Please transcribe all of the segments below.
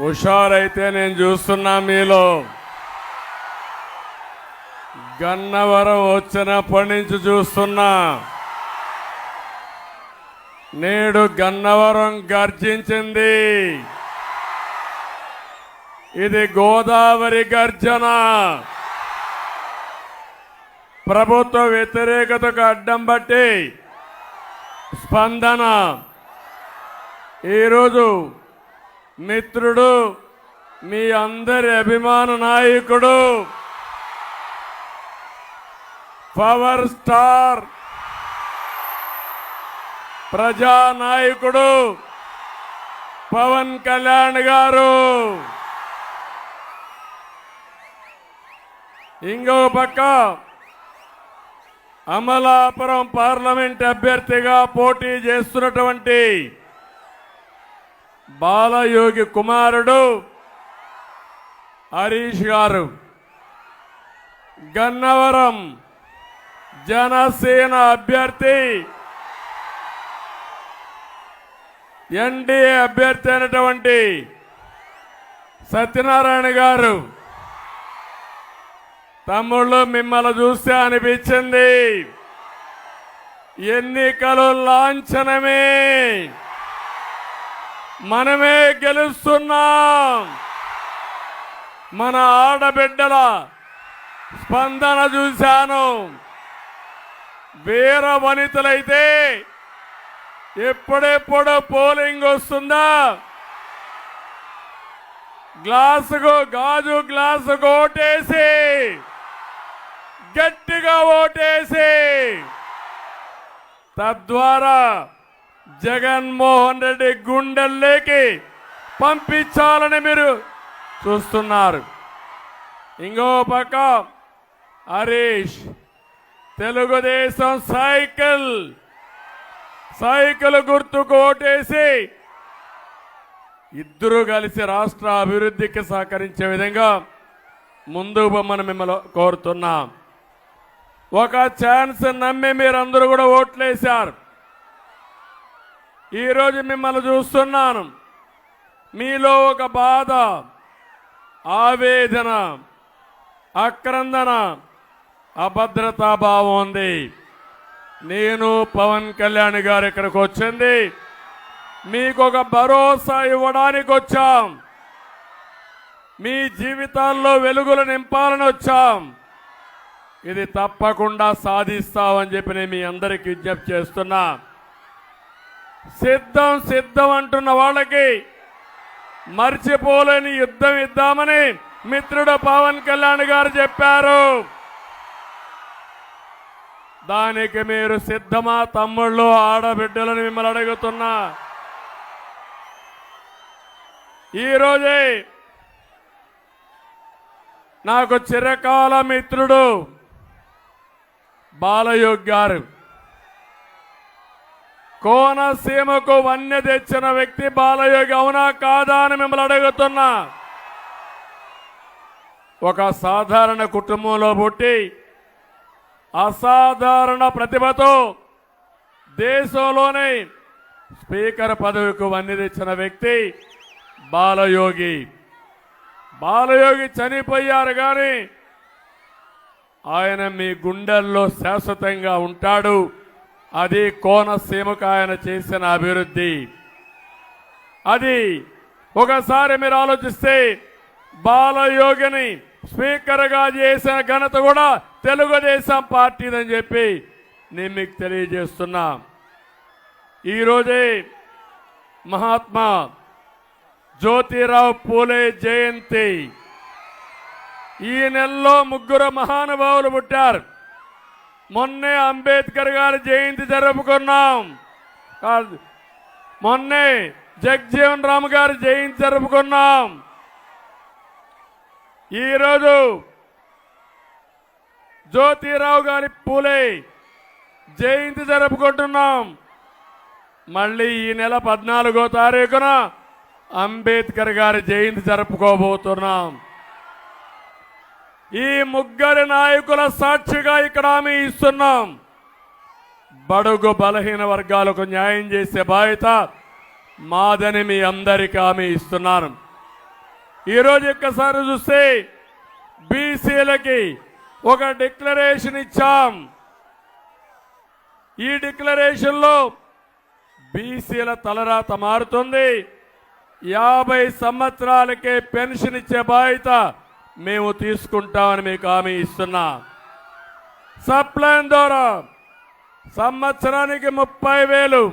హుషారైతే నేను చూస్తున్నా మీలో. గన్నవరం వచ్చినప్పటి నుంచి చూస్తున్నా. నేడు గన్నవరం గర్జించింది. ఇది గోదావరి గర్జన. ప్రభుత్వ వ్యతిరేకతకు అడ్డం బట్టి స్పందన. ఈరోజు మిత్రుడు మీ అందరి అభిమాన నాయకుడు పవర్ స్టార్ ప్రజానాయకుడు పవన్ కళ్యాణ్ గారు. ఇంకో పక్క అమలాపురం పార్లమెంట్ అభ్యర్థిగా పోటీ చేస్తున్నటువంటి బాలయోగి కుమారుడు హరీష్ గారు. గన్నవరం జనసేన అభ్యర్థి ఎన్డీఏ అభ్యర్థి అయినటువంటి సత్యనారాయణ గారు. తమ్ముళ్ళు మిమ్మల్ని చూస్తే అనిపించింది. ఎన్నికలు లాంఛనమే. మనమే గెలుస్తున్నాం. మన ఆడబిడ్డల స్పందన చూశాను. వీర వనితలైతే ఎప్పుడెప్పుడు పోలింగ్ వస్తుందా? గ్లాసుకు గాజు గ్లాసుకు ఓటేసి గట్టిగా ఓటేసి తద్వారా జగన్మోహన్ రెడ్డి గుండెల్లోకి పంపించాలని మీరు చూస్తున్నారు. ఇంకో పక్క హరీష్. తెలుగుదేశం సైకిల్. సైకిల్ గుర్తుకు ఓటేసి ఇద్దరు కలిసి రాష్ట్ర అభివృద్ధికి సహకరించే విధంగా ముందుకు పొమ్మని మిమ్మల్ని కోరుతున్నాం. ఒక ఛాన్స్ నమ్మి మీరందరూ కూడా ఓట్లేశారు. ఈరోజు మిమ్మల్ని చూస్తున్నాను. మీలో ఒక బాధ ఆవేదన ఆక్రందన అభద్రతా భావం ఉంది. నేను పవన్ కళ్యాణ్ గారు ఇక్కడికి వచ్చింది. మీకు ఒక భరోసా ఇవ్వడానికి వచ్చాం. మీ జీవితాల్లో వెలుగులు నింపాలని వచ్చాం. ఇది తప్పకుండా సాధిస్తామని చెప్పి నేను మీ అందరికీ విజ్ఞప్తి చేస్తున్నా. సిద్ధం సిద్ధం అంటున్న వాళ్ళకి మర్చిపోలేని యుద్ధం ఇద్దామని మిత్రుడు పవన్ కళ్యాణ్ గారు చెప్పారు. దానికి మీరు సిద్ధమా తమ్ముళ్ళు ఆడబిడ్డలను మిమ్మల్ని అడుగుతున్నా. ఈరోజే నాకు చిరకాల మిత్రుడు బాలయోగ్ గారు కోనసీమకు వన్య తెచ్చిన వ్యక్తి బాలయోగి అవునా కాదా అని మిమ్మల్ని అడుగుతున్నా. ఒక సాధారణ కుటుంబంలో పుట్టి అసాధారణ ప్రతిభతో దేశంలోనే స్పీకర్ పదవికి వన్య తెచ్చిన వ్యక్తి బాలయోగి. బాలయోగి చనిపోయారు కానీ ఆయన మీ గుండెల్లో శాశ్వతంగా ఉంటాడు. అది కోనసీమకు ఆయన చేసిన అభివృద్ధి. అది ఒకసారి మీరు ఆలోచిస్తే బాలయోగిని స్పీకర్గా చేసిన ఘనత కూడా తెలుగుదేశం పార్టీదని చెప్పి నేను మీకు తెలియజేస్తున్నా. ఈరోజే మహాత్మా జ్యోతిరావు పూలే జయంతి. ఈ నెలలో ముగ్గురు మహానుభావులు పుట్టారు. మొన్నే అంబేద్కర్ గారి జయంతి జరుపుకున్నాం. కాదు మొన్నే జగ్జీవన్ రామ్ గారి జయంతి జరుపుకున్నాం. ఈరోజు జ్యోతిరావు గారి పూలే జయంతి జరుపుకుంటున్నాం. మళ్ళీ ఈ నెల పద్నాలుగో తారీఖున అంబేద్కర్ గారి జయంతి జరుపుకోబోతున్నాం. ఈ ముగ్గురి నాయకుల సాక్షిగా ఇక్కడ ఆమె ఇస్తున్నాం. బడుగు బలహీన వర్గాలకు న్యాయం చేసే బాధ్యత మాదని మీ అందరికీ హామీ ఇస్తున్నాను. ఈరోజు ఒక్కసారి చూస్తే బీసీలకి ఒక డిక్లరేషన్ ఇచ్చాం. ఈ డిక్లరేషన్లో బీసీల తలరాత మారుతుంది. యాభై సంవత్సరాలకే పెన్షన్ ఇచ్చే బాధ్యత మేము తీసుకుంటామని మీకు హామీ ఇస్తున్నా. సప్లైన్ ద్వారా సంవత్సరానికి ముప్పై వేలు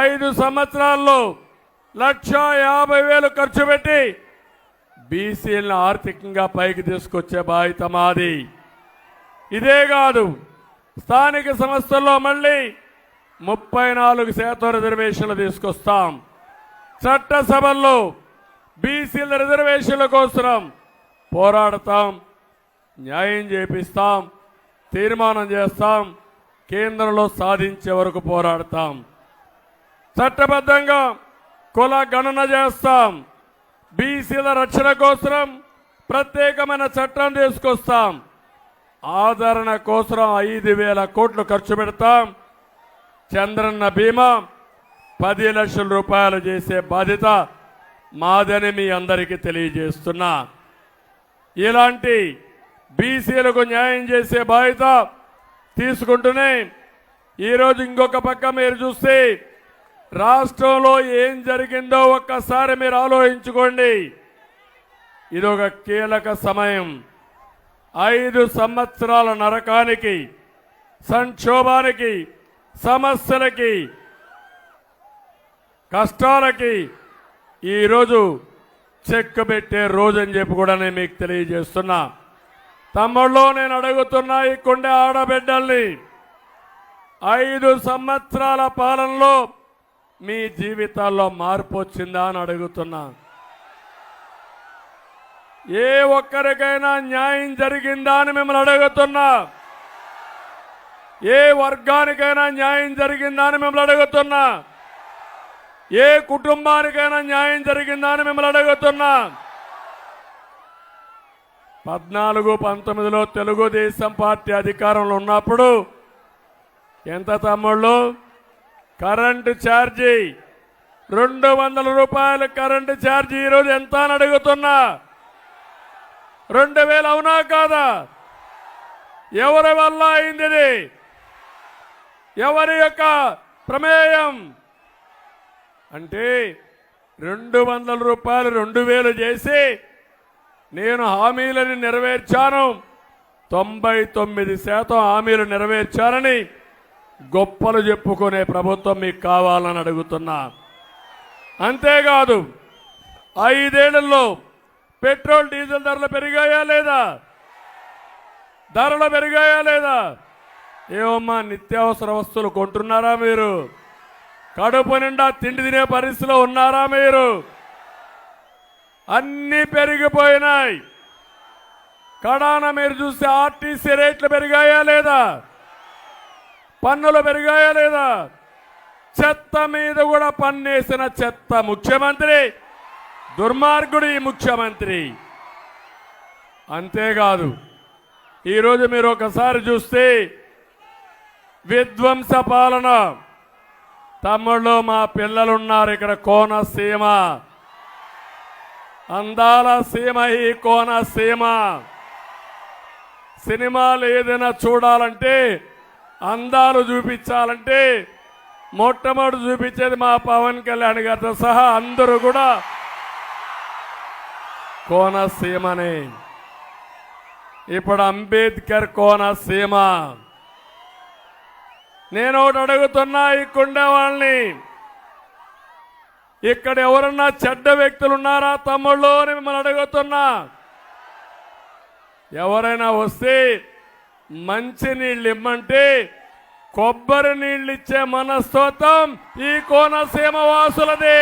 ఐదు సంవత్సరాల్లో లక్ష యాభై వేలు ఖర్చు పెట్టి బీసీలను ఆర్థికంగా పైకి తీసుకొచ్చే బాధ్యత మాది. ఇదే కాదు స్థానిక సంస్థల్లో మళ్ళీ ముప్పై నాలుగు శాతం రిజర్వేషన్లు తీసుకొస్తాం. చట్టసభల్లో బీసీల రిజర్వేషన్ల కోసం పోరాడతాం న్యాయం చేపిస్తాం తీర్మానం చేస్తాం కేంద్రంలో సాధించే వరకు పోరాడతాం. చట్టబద్ధంగా కుల గణన చేస్తాం బీసీల రక్షణ కోసం ప్రత్యేకమైన చట్టం తీసుకొస్తాం. ఆదరణ కోసం ఐదు వేల కోట్లు ఖర్చు పెడతాం. చంద్రన్న బీమా పది లక్షల రూపాయలు చేసే బాధ్యత మాదని మీ అందరికీ తెలియజేస్తున్నా. ఇలాంటి బీసీలకు న్యాయం చేసే బాధ్యత తీసుకుంటూనే ఈరోజు ఇంకొక పక్క మీరు చూస్తే రాష్ట్రంలో ఏం జరిగిందో ఒక్కసారి మీరు ఆలోచించుకోండి. ఇది ఒక కీలక సమయం. ఐదు సంవత్సరాల నరకానికి సంక్షోభానికి సమస్యలకి కష్టాలకి ఈరోజు చెక్క పెట్టే రోజు అని చెప్పి కూడా నేను మీకు తెలియజేస్తున్నా. తమ్ముళ్ళు నేను అడుగుతున్నా ఈ కొండే ఆడబిడ్డల్ని ఐదు సంవత్సరాల పాలనలో మీ జీవితాల్లో మార్పు వచ్చిందా అని అడుగుతున్నా. ఏ ఒక్కరికైనా న్యాయం జరిగిందా అని మిమ్మల్ని అడుగుతున్నా. ఏ వర్గానికైనా న్యాయం జరిగిందా అని మిమ్మల్ని అడుగుతున్నా. ఏ కుటుంబానికైనా న్యాయం జరిగిందా అని మిమ్మల్ని అడుగుతున్నా. పద్నాలుగు పంతొమ్మిదిలో తెలుగుదేశం పార్టీ అధికారంలో ఉన్నప్పుడు ఎంత తమ్ముళ్ళు? కరెంటు ఛార్జీ. రెండు వందల రూపాయల కరెంటు ఛార్జీ ఈరోజు ఎంత అని అడుగుతున్నా. రెండు వేలు అవునా కాదా? ఎవరి వల్ల అయింది ఎవరి యొక్క ప్రమేయం? అంటే రెండు వందల రూపాయలు రెండు వేలు చేసి నేను హామీలను నెరవేర్చాను. తొంభై తొమ్మిది శాతం హామీలు నెరవేర్చారని గొప్పలు చెప్పుకునే ప్రభుత్వం మీకు కావాలని అడుగుతున్నా. అంతేకాదు ఐదేళ్ళలో పెట్రోల్ డీజిల్ ధరలు పెరిగాయా లేదా? ధరలు పెరిగాయా లేదా? ఏమమ్మా నిత్యావసర వస్తువులు కొంటున్నారా మీరు? కడుపు నిండా తిండి తినే పరిస్థితిలో ఉన్నారా మీరు? అన్నీ పెరిగిపోయినాయి. కడాన మీరు చూస్తే ఆర్టీసీ రేట్లు పెరిగాయా లేదా? పన్నులు పెరిగాయా లేదా? చెత్త మీద కూడా పన్నేసిన చెత్త ముఖ్యమంత్రి దుర్మార్గుడు ఈ ముఖ్యమంత్రి. అంతేకాదు ఈరోజు మీరు ఒకసారి చూస్తే విధ్వంస పాలన. తమ్ముళ్ళు మా పిల్లలున్నారు ఇక్కడ కోనసీమ అందాల సీమ ఈ కోనసీమ సినిమాలు ఏదైనా చూడాలంటే అందాలు చూపించాలంటే మొట్టమొదటి చూపించేది మా పవన్ కళ్యాణ్ గారితో సహా అందరూ కూడా కోనసీమని ఇప్పుడు అంబేద్కర్ కోనసీమ నేను ఒకటి అడుగుతున్నా ఇక్కడుండే వాళ్ళని. ఇక్కడ ఎవరన్నా చెడ్డ వ్యక్తులు ఉన్నారా తమ్ముళ్ళు అని మిమ్మల్ని అడుగుతున్నా. ఎవరైనా వస్తే మంచి నీళ్ళు ఇమ్మంటే కొబ్బరి నీళ్ళు ఇచ్చే మనస్తోత్వం ఈ కోనసీమ వాసులది.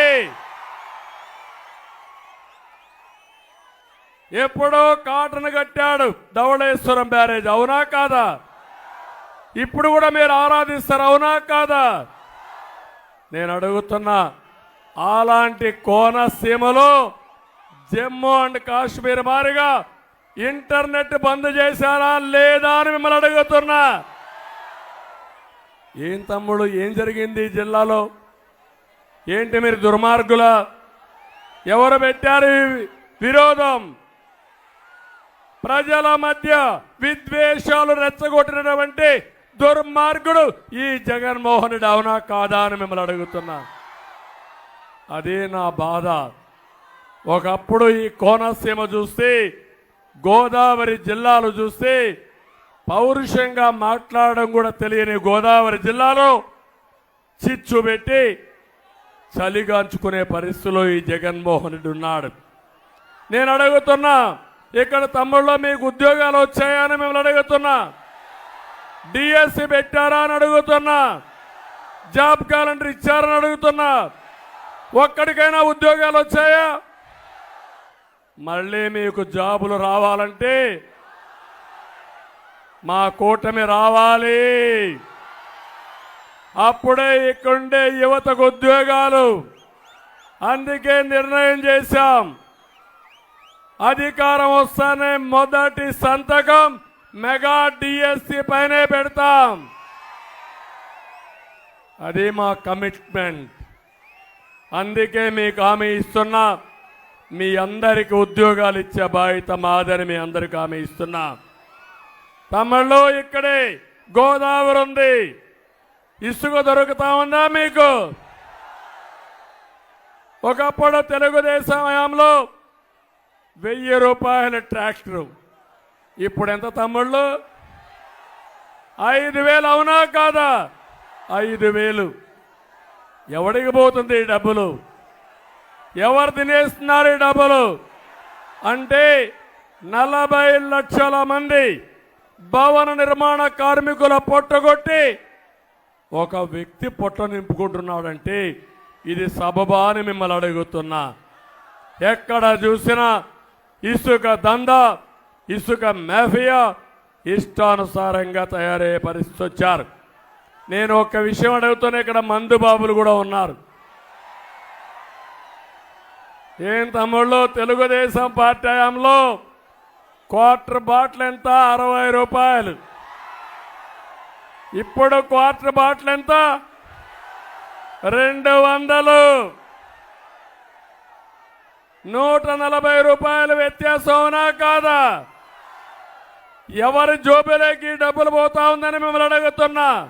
ఎప్పుడో కాటన్ కట్టాడు ధవళేశ్వరం బ్యారేజ్. అవునా కాదా? ఇప్పుడు కూడా మీరు ఆరాధిస్తారు అవునా కాదా? నేను అడుగుతున్నా అలాంటి కోనసీమలో జమ్మూ అండ్ కాశ్మీర్ మారిగా ఇంటర్నెట్ బంద్ చేశారా లేదా అని మిమ్మల్ని అడుగుతున్నా. ఏం తమ్ముడు ఏం జరిగింది జిల్లాలో? ఏంటి మీరు దుర్మార్గుల? ఎవరు పెట్టారు విరోధం? ప్రజల మధ్య విద్వేషాలు రెచ్చగొట్టినటువంటి దుర్మార్గుడు ఈ జగన్మోహన్ రెడ్డి అవునా కాదా అని మిమ్మల్ని అడుగుతున్నా. అదే నా బాధ. ఒకప్పుడు ఈ కోనసీమ చూస్తే గోదావరి జిల్లాలు చూస్తే పౌరుషంగా మాట్లాడడం కూడా తెలియని గోదావరి జిల్లాలో చిచ్చు పెట్టి చలిగాంచుకునే పరిస్థితిలో ఈ జగన్మోహన్ రెడ్డి ఉన్నాడు. నేను అడుగుతున్నా ఇక్కడ తమ్ముళ్ళ మీకు ఉద్యోగాలు వచ్చాయని మిమ్మల్ని అడుగుతున్నా. డిఎస్సి పెట్టారా అని అడుగుతున్నా. జాబ్ క్యాలెండర్ ఇచ్చారని అడుగుతున్నా. ఒక్కడికైనా ఉద్యోగాలు వచ్చాయా? మళ్ళీ మీకు జాబులు రావాలంటే మా కూటమి రావాలి. అప్పుడే ఇక్కడుండే యువతకు ఉద్యోగాలు. అందుకే నిర్ణయం చేశాం. అధికారం వస్తానే మొదటి సంతకం. మెగా డిఎస్సి పైనే పెడతాం. అది మా కమిట్మెంట్. అందుకే మీకు హామీ ఇస్తున్నా. మీ అందరికి ఉద్యోగాలు ఇచ్చే బాధ్యత మాదని మీ అందరికి హామీ ఇస్తున్నా. తమిళలో ఇక్కడే గోదావరి ఉంది. ఇసుక దొరుకుతా ఉందా మీకు? ఒకప్పుడు తెలుగుదేశం హయాంలో వెయ్యి రూపాయల ట్రాక్టరు. ఇప్పుడు ఎంత తమ్ముళ్ళు? ఐదు వేలు అవునా కాదా? ఐదు వేలు. ఎవడికి పోతుంది ఈ డబ్బులు? ఎవరు తినేస్తున్నారు ఈ డబ్బులు? అంటే నలభై లక్షల మంది భవన నిర్మాణ కార్మికుల పొట్టగొట్టి ఒక వ్యక్తి పొట్ట నింపుకుంటున్నాడంటే ఇది సబబా అని మిమ్మల్ని అడుగుతున్నా. ఎక్కడ చూసినా ఇసుక దంద ఇసుక మాఫియా ఇష్టానుసారంగా తయారయ్యే పరిస్థితి వచ్చారు నేను ఒక విషయం అడుగుతున్నా ఇక్కడ మందు బాబులు కూడా ఉన్నారు. ఏం తమ్ముళ్ళు తెలుగుదేశం పార్టీ హయాంలో క్వార్టర్ బాటిల్ ఎంత? అరవై రూపాయలు. ఇప్పుడు క్వార్టర్ బాటిల్ ఎంత? రెండు వందలు. నూట నలభై రూపాయలు వ్యత్యాసం కాదా? ఎవరి జోబులోకి డబ్బులు పోతా ఉందని మిమ్మల్ని అడుగుతున్నా?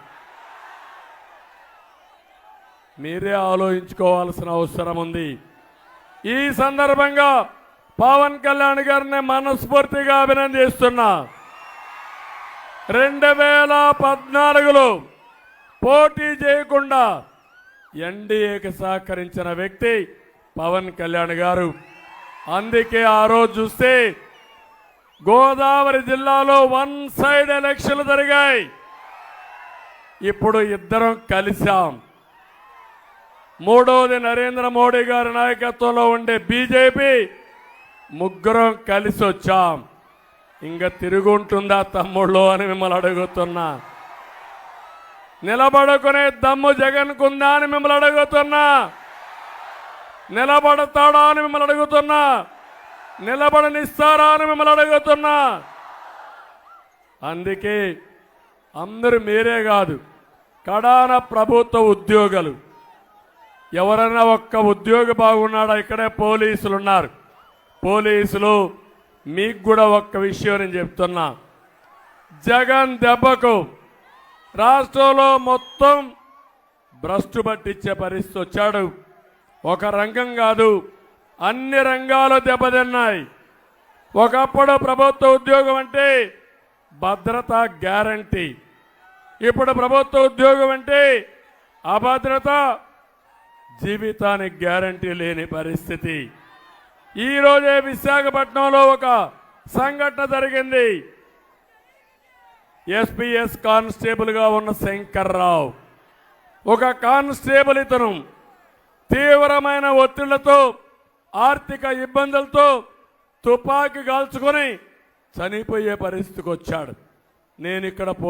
మీరే ఆలోచించుకోవాల్సిన అవసరం ఉంది. ఈ సందర్భంగా పవన్ కళ్యాణ్ గారిని మనస్ఫూర్తిగా అభినందిస్తున్నా. రెండు వేల పద్నాలుగులో పోటీ చేయకుండా ఎన్డీఏకి సహకరించిన వ్యక్తి పవన్ కళ్యాణ్ గారు. అందుకే ఆ రోజు చూస్తే గోదావరి జిల్లాలో వన్ సైడ్ ఎలక్షన్లు జరిగాయి. ఇప్పుడు ఇద్దరం కలిశాం. మూడవది నరేంద్ర మోడీ గారి నాయకత్వంలో ఉండే బీజేపీ ముగ్గురం కలిసి వచ్చాం. ఇంకా తిరుగుంటుందా తమ్ముళ్ళు అని మిమ్మల్ని అడుగుతున్నా. నిలబడుకునే దమ్ము జగన్కుందా అని మిమ్మల్ని అడుగుతున్నా. నిలబడతాడా అని మిమ్మల్ని అడుగుతున్నా. నిలబడనిస్తారా అని మిమ్మల్ని అడుగుతున్నా. అందుకే అందరూ మీరే కాదు కడాన ప్రభుత్వ ఉద్యోగులు. ఎవరైనా ఒక్క ఉద్యోగి బాగున్నాడా ఇక్కడే పోలీసులు ఉన్నారు పోలీసులు మీకు కూడా ఒక్క విషయం నేను చెప్తున్నా. జగన్ దెబ్బకు రాష్ట్రంలో మొత్తం భ్రష్టు పట్టించే పరిస్థితి వచ్చాడు. ఒక రంగం కాదు అన్ని రంగాలు దెబ్బతిన్నాయి. ఒకప్పుడు ప్రభుత్వ ఉద్యోగం అంటే భద్రత గ్యారంటీ. ఇప్పుడు ప్రభుత్వ ఉద్యోగం అంటే అభద్రత జీవితానికి గ్యారంటీ లేని పరిస్థితి. ఈరోజే విశాఖపట్నంలో ఒక సంఘటన జరిగింది. ఎస్పీఎస్ కానిస్టేబుల్గా ఉన్న శంకర్రావు. ఒక కానిస్టేబుల్ ఇతను తీవ్రమైన ఒత్తిళ్ళతో ఆర్థిక ఇబ్బందులతో తుపాకీ కాల్చుకొని చనిపోయే పరిస్థితికి వచ్చాడు. నేను ఇక్కడ పో